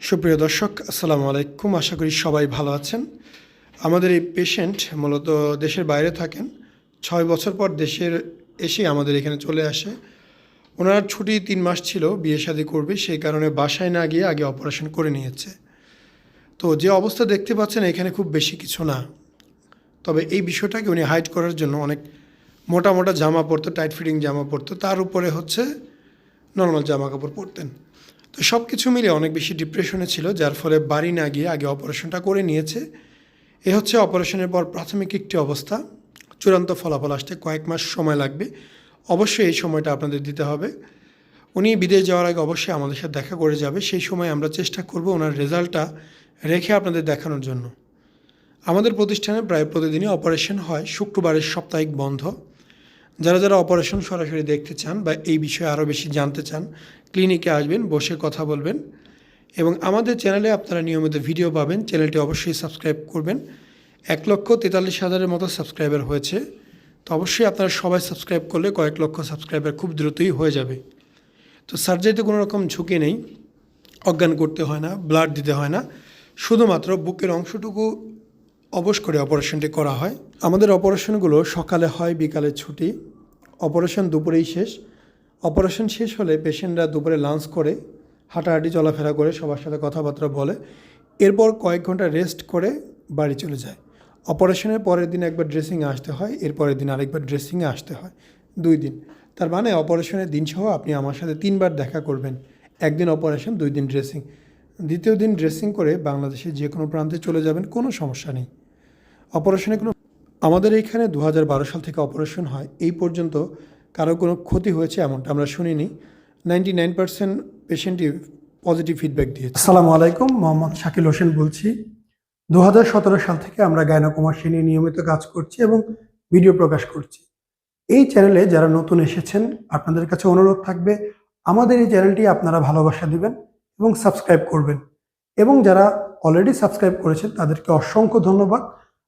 সুপ্রিয় দর্শক, আসসালামু আলাইকুম। আশা করি সবাই ভালো আছেন। আমাদের এই পেশেন্ট মূলত দেশের বাইরে থাকেন। ছয় বছর পর দেশের এসে আমাদের এখানে চলে আসে। ওনার ছুটি তিন মাস ছিল, বিয়ে শাদী করবে, সেই কারণে বাসায় না গিয়ে আগে অপারেশন করে নিয়েছে। তো যে অবস্থা দেখতে পাচ্ছেন, এখানে খুব বেশি কিছু না। তবে এই বিষয়টাকে উনি হাইড করার জন্য অনেক মোটা মোটা জামা পরতো, টাইট ফিটিং জামা পরতো। তার উপরে হচ্ছে নর্মাল জামা কাপড় পরতেন। তো সব কিছু মিলে অনেক বেশি ডিপ্রেশনে ছিল, যার ফলে বাড়ি না গিয়ে আগে অপারেশনটা করে নিয়েছে। এ হচ্ছে অপারেশনের পর প্রাথমিক একটি অবস্থা। চূড়ান্ত ফলাফল আসতে কয়েক মাস সময় লাগবে। অবশ্যই এই সময়টা আপনাদের দিতে হবে। উনি বিদেশ যাওয়ার আগে অবশ্যই আমাদের সাথে দেখা করে যাবে। সেই সময় আমরা চেষ্টা করব ওনার রেজাল্টটা রেখে আপনাদের দেখানোর জন্য। আমাদের প্রতিষ্ঠানে প্রায় প্রতিদিনই অপারেশন হয়। শুক্রবারের সাপ্তাহিক বন্ধ। যারা যারা অপারেশন সরাসরি দেখতে চান বা এই বিষয়ে আরও বেশি জানতে চান, ক্লিনিকে আসবেন, বসে কথা বলবেন এবং আমাদের চ্যানেলে আপনারা নিয়মিত ভিডিও পাবেন। চ্যানেলটি অবশ্যই সাবস্ক্রাইব করবেন। এক লক্ষ তেতাল্লিশ হাজারের মতো সাবস্ক্রাইবার হয়েছে। তো অবশ্যই আপনারা সবাই সাবস্ক্রাইব করলে কয়েক লক্ষ সাবস্ক্রাইবার খুব দ্রুতই হয়ে যাবে। তো সার্জারিতে কোনো রকম ঝুঁকি নেই। অজ্ঞান করতে হয় না, ব্লাড দিতে হয় না। শুধুমাত্র বুকের অংশটুকু অবশ করে অপারেশনটি করা হয়। আমাদের অপারেশনগুলো সকালে হয়, বিকালে ছুটি। অপারেশন দুপুরেই শেষ। অপারেশন শেষ হলে পেশেন্টরা দুপুরে লাঞ্চ করে, হাঁটাহাঁটি, চলাফেরা করে সবার সাথে কথাবার্তা বলে। এরপর কয়েক ঘণ্টা রেস্ট করে বাড়ি চলে যায়। অপারেশনের পরের দিন একবার ড্রেসিংয়ে আসতে হয়, এরপরের দিন আরেকবার ড্রেসিংয়ে আসতে হয়। দুই দিন। তার মানে অপারেশনের দিনসহ আপনি আমার সাথে তিনবার দেখা করবেন। একদিন অপারেশন, দুই দিন ড্রেসিং। দ্বিতীয় দিন ড্রেসিং করে বাংলাদেশের যে কোনো প্রান্তে চলে যাবেন, কোনো সমস্যা নেই। অপারেশনে কোনো আমাদের এইখানে দু হাজার বারো সাল থেকে অপারেশন হয়, এই পর্যন্ত কারও কোনো ক্ষতি হয়েছে এমনটা আমরা শুনিনি। নাইনটি নাইন পার্সেন্ট পেশেন্টই পজিটিভ ফিডব্যাক দিয়েছে। আসসালামু আলাইকুম, মোহাম্মদ শাকিল হোসেন বলছি। দু হাজার সতেরো সাল থেকে আমরা গায়নাকুমাসী নিয়ে নিয়মিত কাজ করছি এবং ভিডিও প্রকাশ করছি। এই চ্যানেলে যারা নতুন এসেছেন, আপনাদের কাছে অনুরোধ থাকবে, আমাদের এই চ্যানেলটি আপনারা ভালোবাসা দিবেন এবং সাবস্ক্রাইব করবেন। এবং যারা অলরেডি সাবস্ক্রাইব করেছেন, তাদেরকে অসংখ্য ধন্যবাদ।